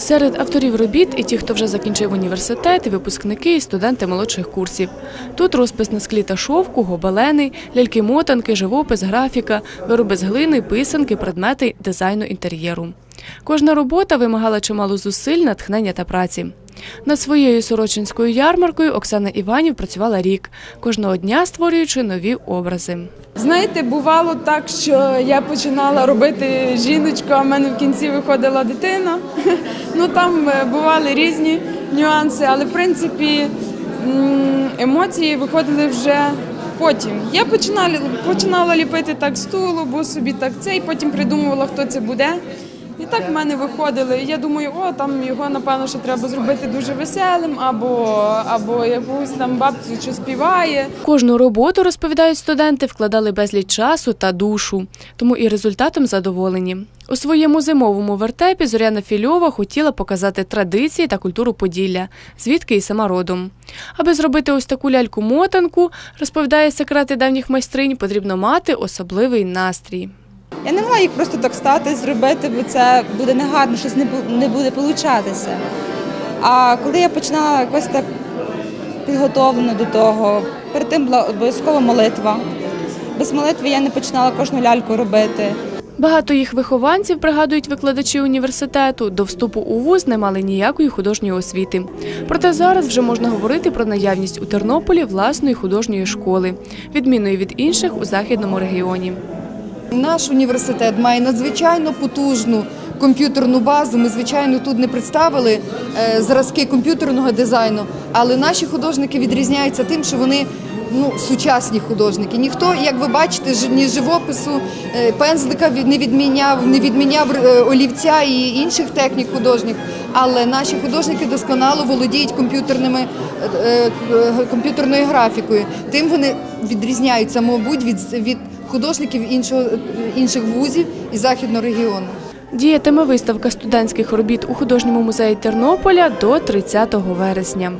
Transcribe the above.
Серед авторів робіт і ті, хто вже закінчив університет, і випускники, і студенти молодших курсів. Тут розпис на склі та шовку, гобелени, ляльки-мотанки, живопис, графіка, вироби з глини, писанки, предмети дизайну інтер'єру. Кожна робота вимагала чимало зусиль, натхнення та праці. Над своєю сорочинською ярмаркою Оксана Іванів працювала рік, кожного дня створюючи нові образи. Знаєте, бувало так, що я починала робити жіночку, а в мене в кінці виходила дитина. Ну там е, бували різні нюанси, але в принципі емоції виходили вже потім. Я починала, починала ліпити так стулу, бо собі так це, і потім придумувала, хто це буде. І так в мене виходили. Я думаю, о, там його напевно ще треба зробити дуже веселим, або, або якусь там бабцю, що співає. Кожну роботу, розповідають студенти, вкладали безліч часу та душу, тому і результатом задоволені. У своєму зимовому вертепі Зоряна Фільова хотіла показати традиції та культуру Поділля, звідки і сама родом. Аби зробити ось таку ляльку-мотанку, розповідає секрети давніх майстринь, потрібно мати особливий настрій. Я не могла їх просто так стати, зробити, бо це буде негарно, щось не буде получатися. А коли я починала якось так підготовлено до того, перед тим була обов'язкова молитва. Без молитви я не починала кожну ляльку робити. Багато їх вихованців, пригадують викладачі університету, до вступу у вуз не мали ніякої художньої освіти. Проте зараз вже можна говорити про наявність у Тернополі власної художньої школи, відмінної від інших у західному регіоні. Наш університет має надзвичайно потужну комп'ютерну базу. Ми, звичайно, тут не представили е, зразки комп'ютерного дизайну, але наші художники відрізняються тим, що вони ну, сучасні художники. Ніхто, як ви бачите, ні живопису, е, пензлика не відміняв, не відміняв е, олівця і інших технік художніх. Але наші художники досконало володіють комп'ютерними комп'ютерною графікою. Тим вони відрізняються, мабуть, від, від художників іншого, інших вузів і західного регіону. Діятиме виставка студентських робіт у художньому музеї Тернополя до 30 вересня.